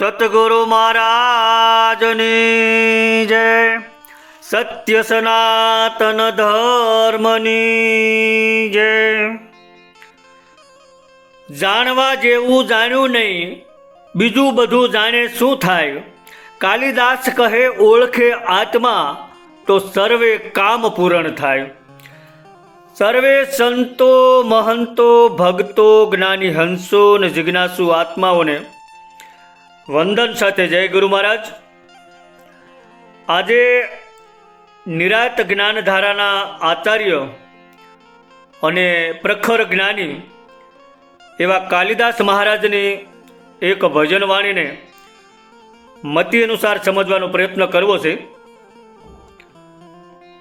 સતગુરુ મહારાજની જય. સત્ય સનાતન ધર્મની જય. જાણવા જેવું જાણ્યું નહીં, બીજું બધું જાણે શું થાય? કાલિદાસ કહે, ઓળખે આત્મા. તો સર્વે કામ પૂરણ થાય. સર્વે સંતો મહંતો ભક્તો જ્ઞાની હંસો અને જિજ્ઞાસુ આત્માઓને વંદન સાથે જય ગુરુ મહારાજ. આજે નિરાત જ્ઞાનધારાના આચાર્ય અને પ્રખર જ્ઞાની એવા કાલિદાસ મહારાજની એક ભજન વાણીને મતિ અનુસાર સમજવાનો પ્રયત્ન કરવો છે.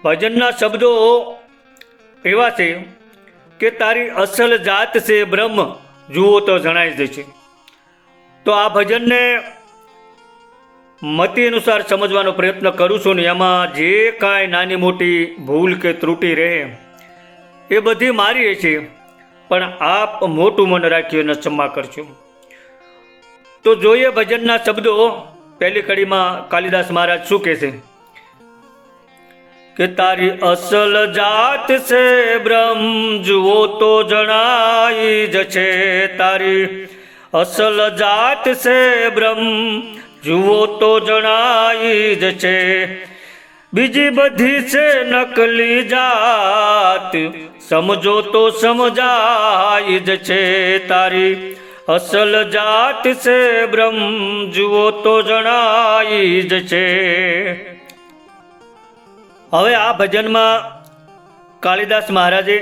ભજનના શબ્દો એવા છે કે તારી અસલ જાત છે બ્રહ્મ, જુઓ તો જણાઈ જશે તો આ ભજનને મતિ અનુસાર સમજવાનો પ્રયત્ન કરું છું ને એમાં જે કાંઈ નાની મોટી ભૂલ કે ત્રુટિ રહે, એ બધી મારી છે પણ આપ મોટું મન રાખી અને ક્ષમા કરજો. તો જોઈએ ભજનના શબ્દો. પહેલી કડીમાં કાલિદાસ મહારાજ શું કહે છે? કે તારી અસલ જાત છે, બ્રહ્મ જુઓ તો જણાઈ જશે તારી અસલ જાત છે બ્રહ્મ. જુઓ તો જણાઈ જશે બીજી બધી છે નકલી જાત. સમજો તો સમજાઈ જશે તારી. અસલ જાત છે બ્રહ્મ. જુઓ તો જણાઈ જશે હવે આ ભજનમાં કાલિદાસ મહારાજે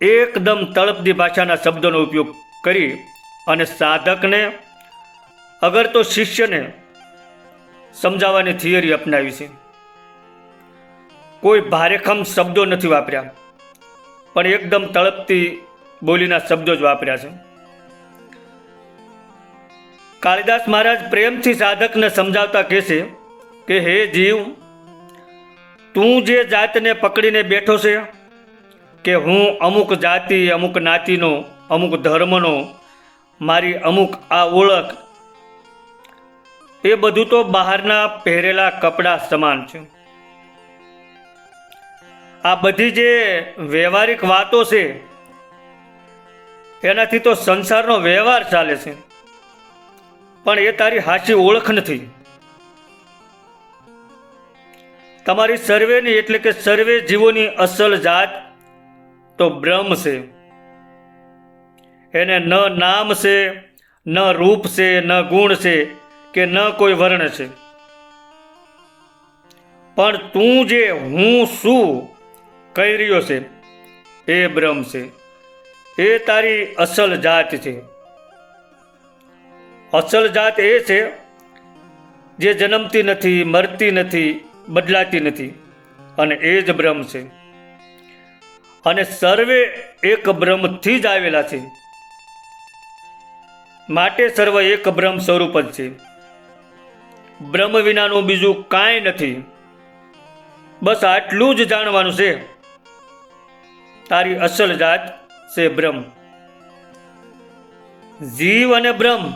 એકદમ તળપદી ભાષાના શબ્દોનો ઉપયોગ કરી અને સાધકને અગર તો શિષ્યને સમજાવવાની થિયરી અપનાવી છે. કોઈ ભારેખમ શબ્દો નથી વાપર્યા, પણ એકદમ તળપતી બોલીના શબ્દો જ વાપર્યા છે. કાળિદાસ મહારાજ પ્રેમથી સાધકને સમજાવતા કહેશે કે, હે જીવ, તું જે જાતને પકડીને બેઠો છે કે હું અમુક જાતિ, અમુક નાતિનો, અમુક ધર્મનો મારી અમુક આ ઓળખ. એ બધું તો બહારના પહેરેલા કપડાં સમાન છે. આ બધી જે વ્યવહારિક વાતો છે, એનાથી તો સંસારનો વ્યવહાર ચાલે છે. પણ એ તારી હાચી ઓળખ નથી. તમારી સર્વેની એટલે કે સર્વે જીવોની અસલ જાત તો બ્રહ્મ છે. એને ન નામ છે, ન રૂપ છે, ન ગુણ છે કે ન કોઈ વર્ણ છે. પણ તું જે હું શું કહી રહ્યો છે, એ બ્રહ્મ છે. એ તારી અસલ જાત છે. અસલ જાત એ છે જે જન્મતી નથી, મરતી નથી, બદલાતી નથી અને એ જ બ્રહ્મ છે. અને સર્વે એક બ્રહ્મથી જ આવેલા છે. માટે સર્વ એક બ્રહ્મ સ્વરૂપ જ છે. બ્રહ્મ વિનાનું બીજું કાંઈ નથી. બસ આટલું જ જાણવાનું છે. તારી અસલ જાત છે બ્રહ્મ. જીવ અને બ્રહ્મ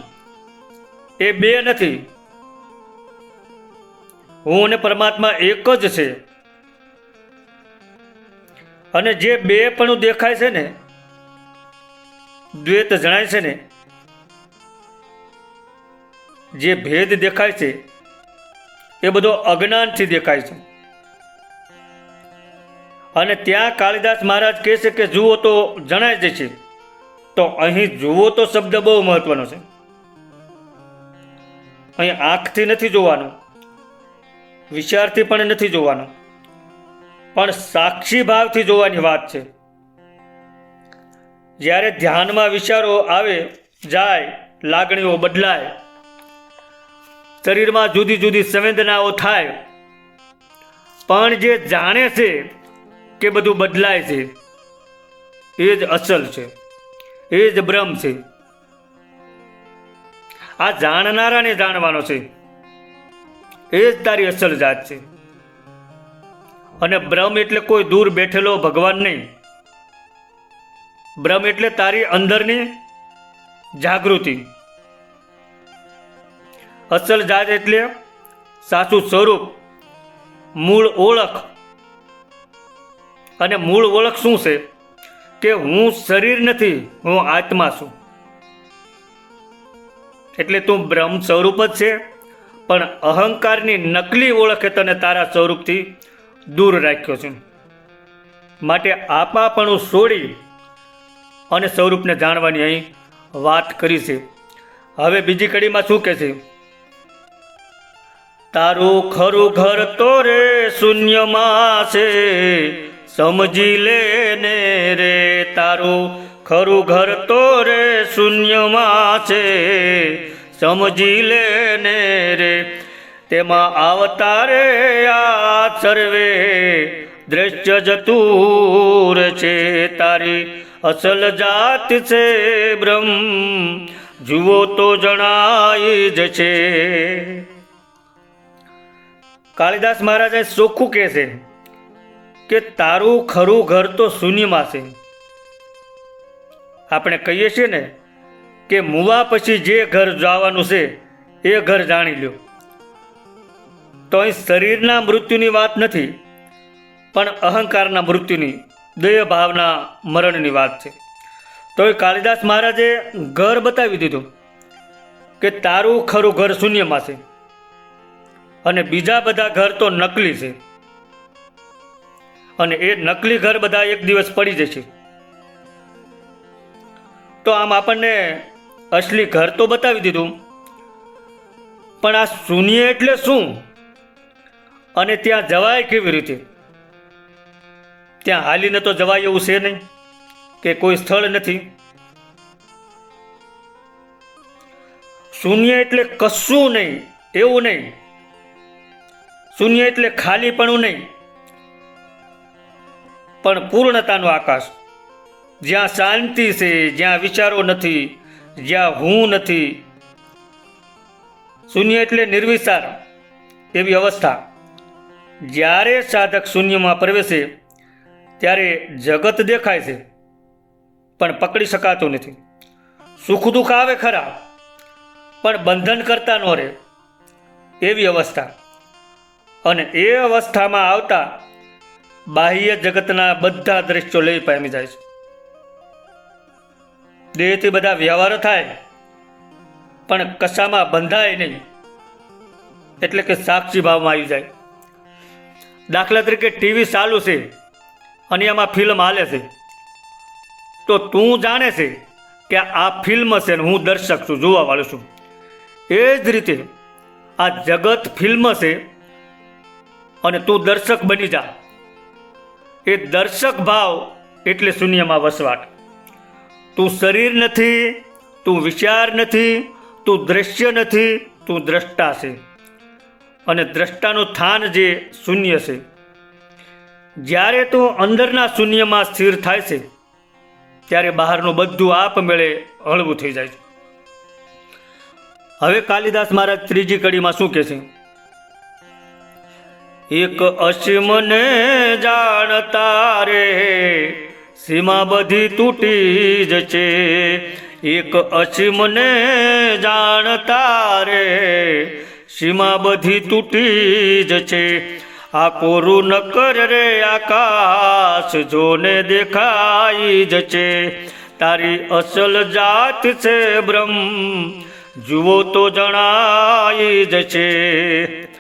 એ બે નથી. હું અને પરમાત્મા એક જ છે. અને જે બે પણ દેખાય છે ને, દ્વૈત જણાય છે ને જે ભેદ દેખાય છે, એ બધો અજ્ઞાનથી દેખાય છે. અને ત્યાં કાળિદાસ મહારાજ કહે છે કે જુઓ તો જણાય જ છે. તો અહીં જુઓ તો શબ્દ બહુ મહત્વનો છે. અહીં આંખથી નથી જોવાનું, વિચારથી પણ નથી જોવાનું, પણ સાક્ષી ભાવથી જોવાની વાત છે. જ્યારે ધ્યાનમાં વિચારો આવે, જાય, લાગણીઓ બદલાય શરીરમાં જુદી જુદી સંવેદનાઓ થાય. પણ જે જાણે છે કે બધું બદલાય છે, એ જ અસલ છે, એ જ બ્રહ્મ છે. આ જાણનારાને જાણવાનો છે. એ જ તારી અસલ જાત છે. અને બ્રહ્મ એટલે કોઈ દૂર બેઠેલો ભગવાન નહીં. બ્રહ્મ એટલે તારી અંદરની જાગૃતિ. અસલ જાત એટલે સાચું સ્વરૂપ, મૂળ ઓળખ. અને મૂળ ઓળખ શું છે? કે હું શરીર નથી, હું આત્મા છું. એટલે તું બ્રહ્મ સ્વરૂપ જ છે, પણ અહંકારની નકલી ઓળખે તને તારા સ્વરૂપથી દૂર રાખ્યો છે. માટે આપાપણું છોડી અને સ્વરૂપને જાણવાની અહીં વાત કરી છે. હવે બીજી કડીમાં શું કહે છે? તારું ખરું ઘર તો રે શૂન્યમાં છે સમજી લે ને રે તારું ખરું ઘર તો રે શૂન્યમાં છે સમજી લે ને રે તેમાં આવતા રે આ સર્વે દ્રશ્ય જતુર છે તારી. અસલ જાત છે બ્રહ્મ, જુઓ તો જણાય જ છે. કાળિદાસ મહારાજે ચોખ્ખું કહે છે કે તારું ખરું ઘર તો શૂન્યમાં છે. આપણે કહીએ છીએ ને કે મુવા પછી જે ઘર જવાનું છે, એ ઘર જાણી લ્યો. તો અહીં શરીરના મૃત્યુની વાત નથી, પણ અહંકારના મૃત્યુની દેહ ભાવના મરણની વાત છે. તો એ કાલિદાસ મહારાજે ઘર બતાવી દીધું કે તારું ખરું ઘર શૂન્યમાં છે. અને બીજા બધા ઘર તો નકલી છે. અને એ નકલી ઘર બધા એક દિવસ પડી જશે. તો આમ આપણને અસલી ઘર તો બતાવી દીધું. પણ આ શૂન્ય એટલે શું? અને ત્યાં જવાય કેવી રીતે? ત્યાં હાલીને તો જવાય એવું છે નહીં, કે કોઈ સ્થળ નથી. શૂન્ય એટલે કશું નહીં, એવું નહીં. શૂન્ય એટલે ખાલીપણું નહીં. પણ પૂર્ણતાનો આકાશ. જ્યાં શાંતિ છે, જ્યાં વિચારો નથી, જ્યાં હું નથી. શૂન્ય એટલે નિર્વિચાર એવી અવસ્થા. જ્યારે સાધક શૂન્યમાં પ્રવેશે, ત્યારે જગત દેખાય છે, પણ પકડી શકાતું નથી. સુખ દુઃખ આવે ખરા, પણ બંધન કરતા ન રહે. એવી અવસ્થા. અને એ અવસ્થામાં આવતા બાહ્ય જગતના બધા દ્રશ્યો લઈ પામી જાય છે. દેહથી બધા વ્યવહારો થાય, પણ કશામાં બંધાય નહીં. એટલે કે સાક્ષી ભાવમાં આવી જાય. દાખલા તરીકે ટીવી ચાલુ છે, અને એમાં ફિલ્મ હાલે છે. તો તું જાણે છે કે આ ફિલ્મ છે ને હું દર્શક છું, જોવાવાળો છું. એ જ રીતે આ જગત ફિલ્મ છે અને તું દર્શક બની જા. એ દર્શક ભાવ એટલે શૂન્યમાં વસવાટ. તું શરીર નથી, તું વિચાર નથી, તું દ્રશ્ય નથી, તું દ્રષ્ટા છે. અને દ્રષ્ટાનું સ્થાન જે શૂન્ય છે. જ્યારે તું અંદરના શૂન્યમાં સ્થિર થાય છે, ત્યારે બહારનું બધું આપમેળે હળવું થઈ જાય છે. હવે કાલિદાસ મહારાજ ત્રીજી કડીમાં શું કહે છે? એક અસીમને જાણતા રે. સીમા બધી તૂટી જ છે. એક અસીમને જાણતા રે. સીમા બધી તૂટી જ છે. આ કોરું ન કર રે આકાશ, જોને દેખાઈ જ છે. તારી અસલ જાત છે બ્રહ્મ, જુઓ તો જણાઈ જ છે.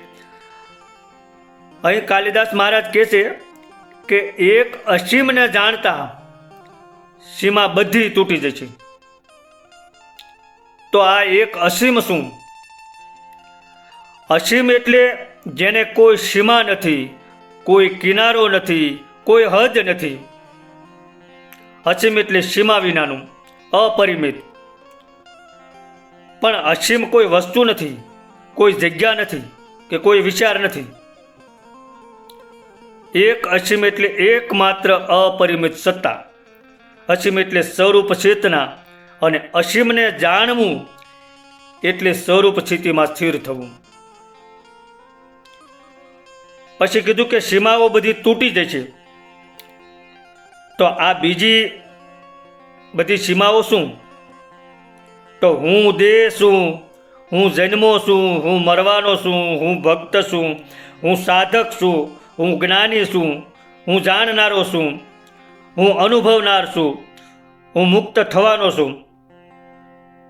અહીં કાલિદાસ મહારાજ કહે છે કે એક અસીમને જાણતા સીમા બધી તૂટી જશે. તો આ એક અસીમ શું? અસીમ એટલે જેને કોઈ સીમા નથી, કોઈ કિનારો નથી, કોઈ હદ નથી. અસીમ એટલે સીમા વિનાનું, અપરિમિત. પણ અસીમ કોઈ વસ્તુ નથી, કોઈ જગ્યા નથી કે કોઈ વિચાર નથી. એક અસીમ એટલે એકમાત્ર અપરિમિત સત્તા. અસીમ એટલે સ્વરૂપ ચેતના અને અસીમને જાણવું એટલે સ્વરૂપ સ્થિતિમાં સ્થિર થવું. પછી કીધું કે સીમાઓ બધી તૂટી જાય છે. તો આ બીજી બધી સીમાઓ શું? તો હું દેહ છું, હું જન્મો છું, હું મરવાનો છું, હું ભક્ત છું, હું સાધક છું હું જ્ઞાની છું, હું જાણનારો છું, હું અનુભવનાર છું, હું મુક્ત થવાનો છું.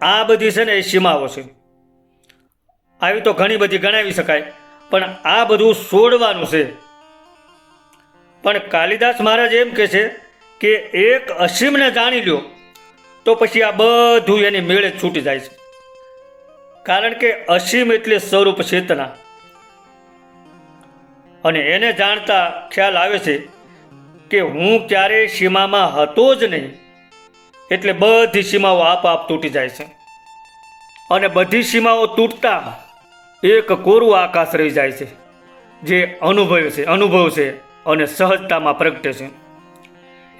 આ બધી છે ને એ સીમાઓ છે. આવી તો ઘણી બધી ગણાવી શકાય, પણ આ બધું છોડવાનું છે. પણ કાલિદાસ મહારાજ એમ કહે છે કે એક અસીમને જાણી લ્યો, તો પછી આ બધું એની મેળે છૂટી જાય છે. કારણ કે અસીમ એટલે સ્વરૂપ ચેતના. અને એને જાણતા ખ્યાલ આવે છે કે હું ક્યારેય સીમામાં હતો જ નહીં. એટલે બધી સીમાઓ આપઆપ તૂટી જાય છે. અને બધી સીમાઓ તૂટતા એક કોરું આકાશ રહી જાય છે, જે અનુભવ છે અનુભવ છે અને સહજતામાં પ્રગટે છે.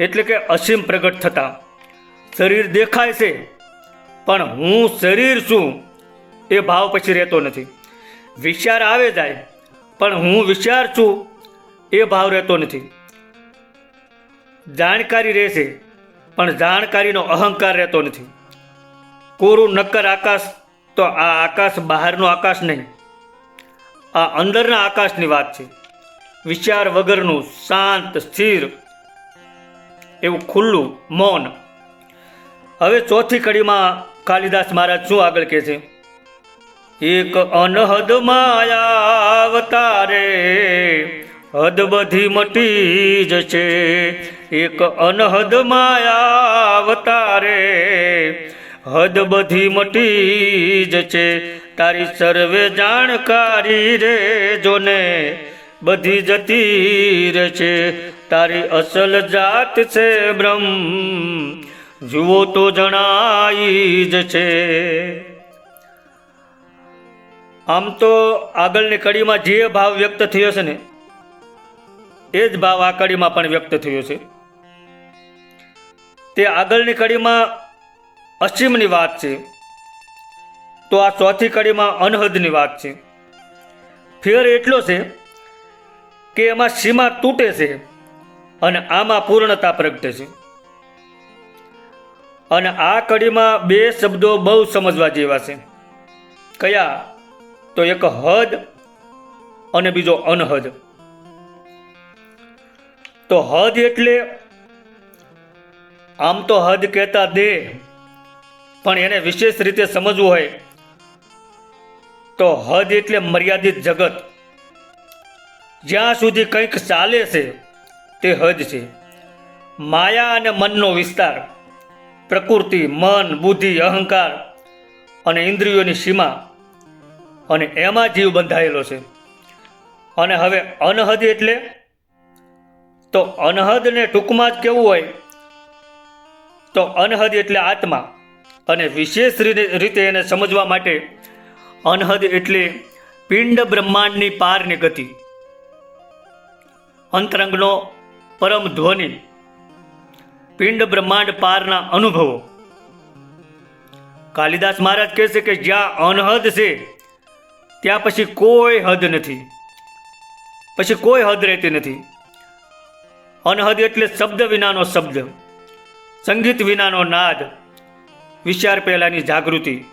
એટલે કે અસીમ પ્રગટ થતા. શરીર દેખાય છે, પણ હું શરીર છું એ ભાવ પછી રહેતો નથી. વિચાર આવે જાય પણ હું વિચાર છું, એ ભાવ રહેતો નથી. જાણકારી રહેશે, પણ જાણકારીનો અહંકાર રહેતો નથી. કોરું નક્કર આકાશ, તો આ આકાશ બહારનો આકાશ નહીં. આ અંદરના આકાશની વાત છે. વિચાર વગરનું શાંત, સ્થિર, એવું ખુલ્લું, મૌન. હવે ચોથી કડીમાં કાલિદાસ મહારાજ શું આગળ કહે છે? એક અનહદ માયાવતારે હદ બધી મટી જશે એક અનહદ માયાવતારે હદ બધી મટી જશે તારી સર્વે જાણકારી રે જોને બધી જતી રહેશે તારી અસલ જાત છે બ્રહ્મ, જુઓ તો જણાઈ જશે આમ તો આગળની કડીમાં જે ભાવ વ્યક્ત થયો છે ને, એ જ ભાવ આ કડીમાં પણ વ્યક્ત થયો છે. તે આગળની કડીમાં અસીમની વાત છે. તો આ ચોથી કડીમાં અનહદની વાત છે. ફેર એટલો છે કે એમાં સીમા તૂટે છે અને આમાં પૂર્ણતા પ્રગટે છે. અને આ કડીમાં બે શબ્દો બહુ સમજવા જેવા છે. કયા? તો એક હદ અને બીજો અનહદ. તો હદ એટલે આમ તો હદ કહેતા દે, પણ એને વિશેષ રીતે સમજવું હોય. તો હદ એટલે મર્યાદિત જગત. જ્યાં સુધી કંઈક ચાલે છે, તે હદ છે. માયા અને મનનો વિસ્તાર, પ્રકૃતિ, મન, બુદ્ધિ, અહંકાર અને ઇન્દ્રિયોની સીમા અને એમાં જીવ બંધાયેલો છે. અને હવે અનહદ એટલે? તો અનહદને ટૂંકમાં જ કેવું હોય? તો અનહદ એટલે આત્મા. અને વિશેષ રીતે એને સમજવા માટે અનહદ એટલે પિંડ બ્રહ્માંડની પારની ગતિ. અંતરંગનો પરમ ધ્વનિ. પિંડ બ્રહ્માંડ પારના અનુભવો. કાલિદાસ મહારાજ કહે છે કે જ્યાં અનહદ છે ત્યાં પછી કોઈ હદ નથી. પછી કોઈ હદ રહેતી નથી. અનહદ એટલે શબ્દ વિનાનો શબ્દ. સંગીત વિનાનો નાદ. વિચાર પહેલાંની જાગૃતિ.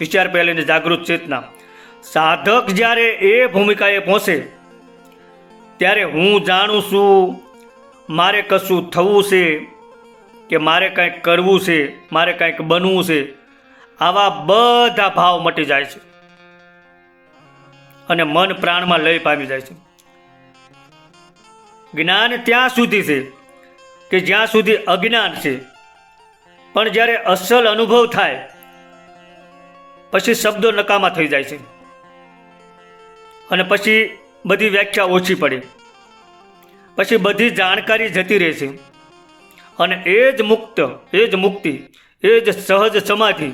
વિચાર પહેલાંની જાગૃત ચેતના. સાધક જ્યારે એ ભૂમિકાએ પહોંચે, ત્યારે હું જાણું છું, મારે કશું થવું છે કે મારે કંઈક કરવું છે, મારે કંઈક બનવું છે, આવા બધા ભાવ મટી જાય છે. અને મન પ્રાણમાં લય પામી જાય છે. જ્ઞાન ત્યાં સુધી છે કે જ્યાં સુધી અજ્ઞાન છે. પણ જ્યારે અસલ અનુભવ થાય, પછી શબ્દો નકામા થઈ જાય છે. અને પછી બધી વ્યાખ્યા ઓછી પડે. પછી બધી જાણકારી જતી રહે છે. અને એ જ મુક્ત, એ જ મુક્તિ, એ જ સહજ સમાધિ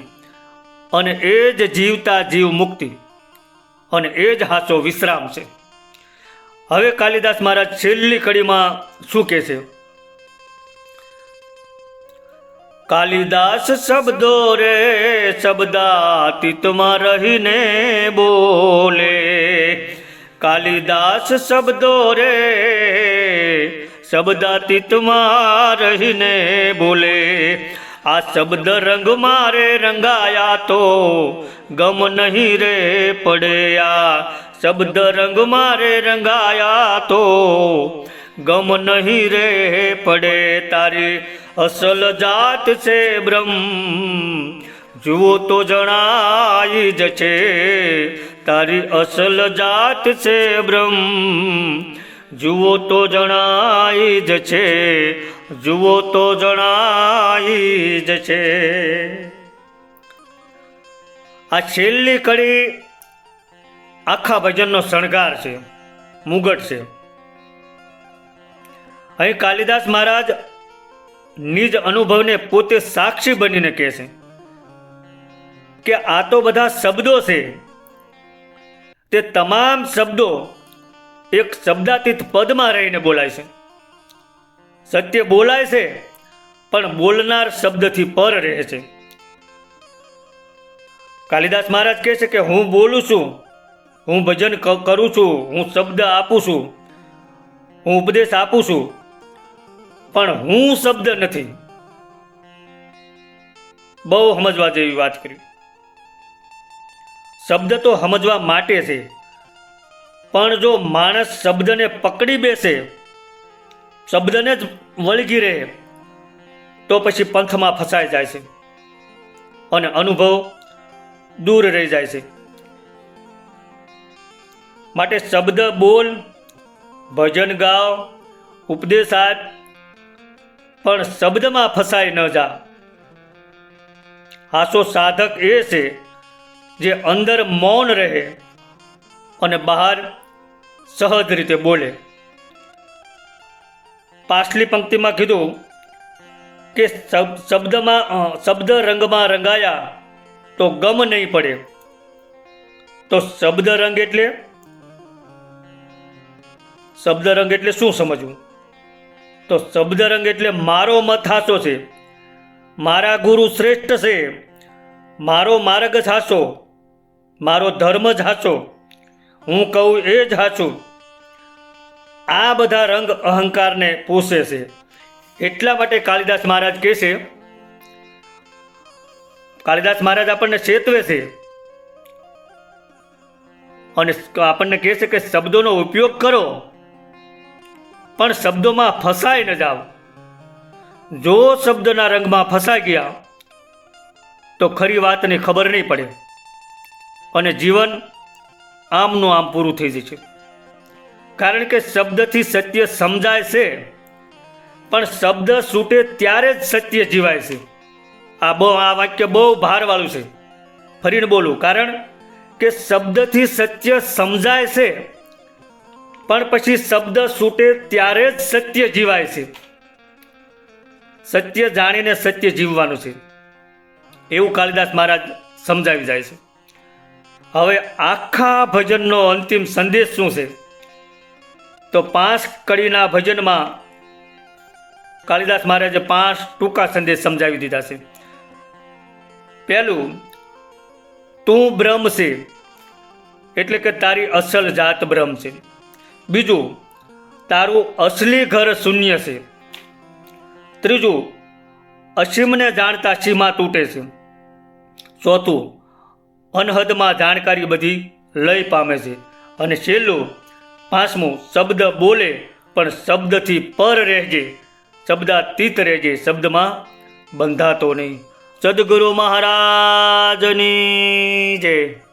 અને એ જ જીવતા જીવ મુક્તિ. અને એ જ હાચો વિશ્રામ છે. હવે કાલિદાસ મહારાજ છેલ્લી કડીમાં શું કહે છે? કાલિદાસ શબ્દો રે શબ્દાતીતમાં રહીને બોલે. કાલિદાસ શબ્દો રે શબ્દાતીતમાં રહીને બોલે. આ શબ્દ રંગ મારે રંગાયા તો ગમ નહીં રે પડ્યા. શબ્દ રંગ મારે રંગાયા તો ગમ નહીં રે પડે. તારી અસલ જાત છે બ્રહ્મ. જુઓ તો જણાઈ જ છે. તારી અસલ જાત છે બ્રહ્મ. જુઓ તો જણાઈ જ છે. જુઓ તો જણાઈ જ છે આ છેલ્લી કડી આખા ભજનનો શણગાર છે, મુગટ છે. અહીં કાલિદાસ મહારાજ નિજ અનુભવને પોતે સાક્ષી બનીને કહે છે કે આ તો બધા શબ્દો છે. તે તમામ શબ્દો એક શબ્દાતીત પદમાં રહીને બોલાય છે. સત્ય બોલાય છે, પણ બોલનાર શબ્દથી પર રહે છે. કાલિદાસ મહારાજ કહે છે કે હું બોલું છું, હું ભજન કરું છું, હું શબ્દ આપું છું, હું ઉપદેશ આપું છું, પણ હું શબ્દ નથી. બહુ સમજવા જેવી વાત કરી. શબ્દ તો સમજવા માટે છે, પણ જો માણસ શબ્દને પકડી બેસે શબ્દને જ વળગી રહે, તો પછી પંથમાં ફસાઈ જાય છે અને અનુભવ દૂર રહી જાય છે. માટે શબ્દ, બોલ, ભજન ગાવ ઉપદેશ આપ, પણ શબ્દમાં ફસાઈ ન જા. હાસો સાધક એ છે જે અંદર મૌન રહે અને બહાર સહજ રીતે બોલે. પાછલી પંક્તિમાં કીધું કે શબ- શબ્દમાં શબ્દ રંગમાં રંગાયા તો ગમ નહીં પડે. તો શબ્દ રંગ એટલે? શબ્દ રંગ એટલે શું સમજવું? તો શબ્દ રંગ એટલે મારો મત હાસો છે. મારા ગુરુ શ્રેષ્ઠ છે. મારો માર્ગ જ હાસો. મારો ધર્મ જ હાસો. હું કહું એ જ હાચું આ બધા રંગ અહંકારને પોષે છે. એટલા માટે કાલિદાસ મહારાજ કહે છે, કાલિદાસ મહારાજ આપણને ચેતવે છે. અને આપણને કહે છે કે શબ્દોનો ઉપયોગ કરો, પણ શબ્દોમાં ફસાઈ ન જાઓ. જો શબ્દના રંગમાં ફસાઈ ગયા, તો ખરી વાતની ખબર નહીં પડે. અને જીવન આમનું આમ પૂરું થઈ જશે. કારણ કે શબ્દથી સત્ય સમજાય છે, પણ શબ્દ છૂટે ત્યારે જ સત્ય જીવાય છે. આ બહુ આ વાક્ય બહુ ભારવાળું છે. ફરીને બોલું, કારણ કે શબ્દથી સત્ય સમજાય છે, પણ પછી શબ્દ છૂટે ત્યારે જ સત્ય જીવાય છે. સત્ય જાણીને સત્ય જીવવાનું છે. એવું કાલિદાસ મહારાજ સમજાવી જાય છે. હવે આખા ભજનનો અંતિમ સંદેશ શું છે? તો પાંચ કડીના ભજનમાં કાલિદાસ મહારાજે પાંચ ટૂંકા સંદેશ સમજાવી દીધા છે. પહેલું, તું બ્રહ્મ છે, એટલે કે તારી અસલ જાત બ્રહ્મ છે. બીજું, તારું અસલી ઘર શૂન્ય છે. ત્રીજું, અસીમને જાણતા સીમા તૂટે છે. ચોથું, અનહદમાં જાણકારી બધી લય પામે છે. અને છેલ્લું પાંચમું શબ્દ બોલે, પણ શબ્દથી પર રહેજે. શબ્દાતીત રહેજે શબ્દમાં, બંધાતો નહીં. સદગુરુ મહારાજની જય.